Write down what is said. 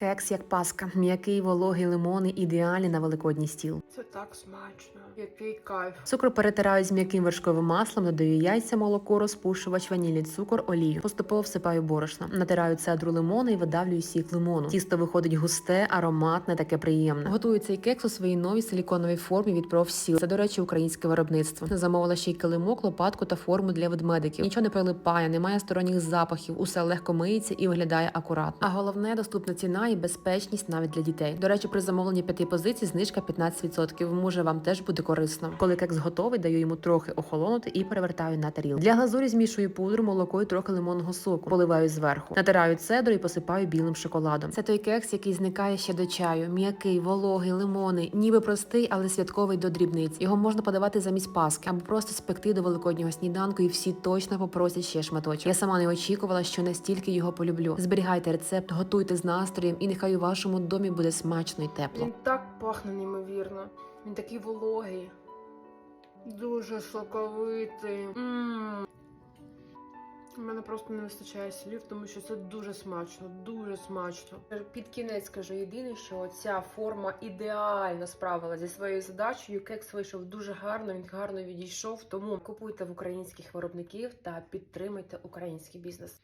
Кекс як паска, м'який вологий лимони, ідеальний на великодній стіл. Це так смачно. Який кайф. Цукор перетираю з м'яким вершковим маслом, додаю яйця, молоко, розпушувач, ванілі, цукор, олію. Поступово всипаю борошно. Натираю цедру лимону і видавлюю сік лимону. Тісто виходить густе, ароматне, таке приємне. Готую цей кекс у своїй новій силіконовій формі від профсіл. Це, до речі, українське виробництво. Замовила ще й килимок, лопатку та форму для ведмедиків. Нічого не прилипає, немає сторонніх запахів, усе легко миється і виглядає акуратно. А головне доступна ціна і безпечність навіть для дітей. До речі, при замовленні п'яти позицій знижка 15%. Може вам теж буде корисно. Коли кекс готовий, даю йому трохи охолонути і перевертаю на тарілку. Для глазурі змішую пудру, молоко і трохи лимонного соку. Поливаю зверху. Натираю цедру і посипаю білим шоколадом. Це той кекс, який зникає ще до чаю. М'який, вологий, лимонний, ніби простий, але святковий до дрібниць. Його можна подавати замість паски або просто спекти до великоднього сніданку, і всі точно попросять ще шматочок. Я сама не очікувала, що настільки його полюблю. Зберігайте рецепт, готуйте з настроєм, і нехай у вашому домі буде смачно і тепло. Він так пахне неймовірно. Він такий вологий. Дуже соковитий. У мене просто не вистачає слів, тому що це дуже смачно, дуже смачно. Під кінець скажу єдине, що ця форма ідеально справилася зі своєю задачею. Кекс вийшов дуже гарно, він гарно відійшов. Тому купуйте в українських виробників та підтримуйте український бізнес.